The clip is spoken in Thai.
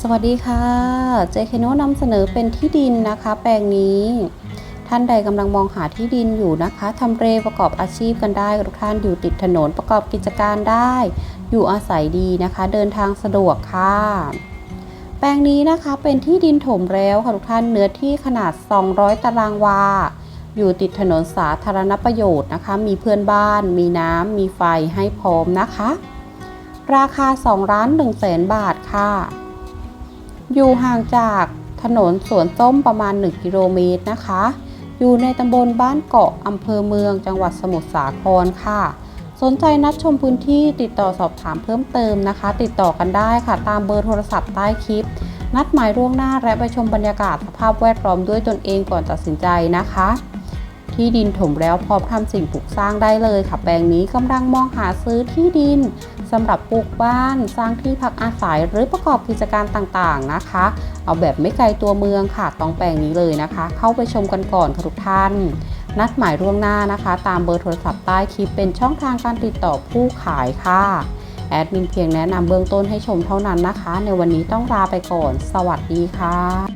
สวัสดีค่ะ เจคโนนำเสนอเป็นที่ดินนะคะ แปลงนี้ ท่านใดกำลังมองหาที่ดินอยู่นะคะทำเลประกอบอาชีพกันได้ทุกท่านอยู่ติดถนนประกอบกิจการได้ อยู่อาศัยดีนะคะ เดินทางสะดวกค่ะ แปลงนี้นะคะเป็นที่ดินถมแล้วค่ะทุกท่านเนื้อที่ขนาด 200 ตารางวา อยู่ติดถนนสาธารณประโยชน์นะคะ มีเพื่อนบ้าน มีน้ำมีไฟให้พร้อมนะคะ ราคา 2 ล้าน1แสนบาทค่ะ อยู่ห่างจากถนนสวนส้มประมาณ 1 กิโลเมตรนะคะ อยู่ในตำบลบ้านเกาะอำเภอเมืองจังหวัดสมุทรสาครค่ะ สนใจนัดชมพื้นที่ติดต่อสอบถามเพิ่มเติมนะคะ ติดต่อกันได้ค่ะ ตามเบอร์โทรศัพท์ใต้คลิป นัดหมายล่วงหน้าและไปชมบรรยากาศสภาพแวดล้อมด้วยตนเองก่อนตัดสินใจนะคะที่ดินถมแล้วพร้อมทำสิ่งปลูกสร้างได้เลยค่ะแปลงนี้กำลังมองหาซื้อที่ดิน สำหรับปลูกบ้านสร้างที่พักอาศัยหรือประกอบกิจการต่างๆนะคะ เอาแบบไม่ไกลตัวเมืองค่ะต้องแปลงนี้เลยนะคะ เข้าไปชมกันก่อนค่ะทุกท่าน นัดหมายล่วงหน้านะคะ ตามเบอร์โทรศัพท์ใต้คลิปเป็นช่องทางการติดต่อผู้ขายค่ะแอดมินเพียงแนะนำเบื้องต้นให้ชมเท่านั้นนะคะ ในวันนี้ต้องลาไปก่อน สวัสดีค่ะ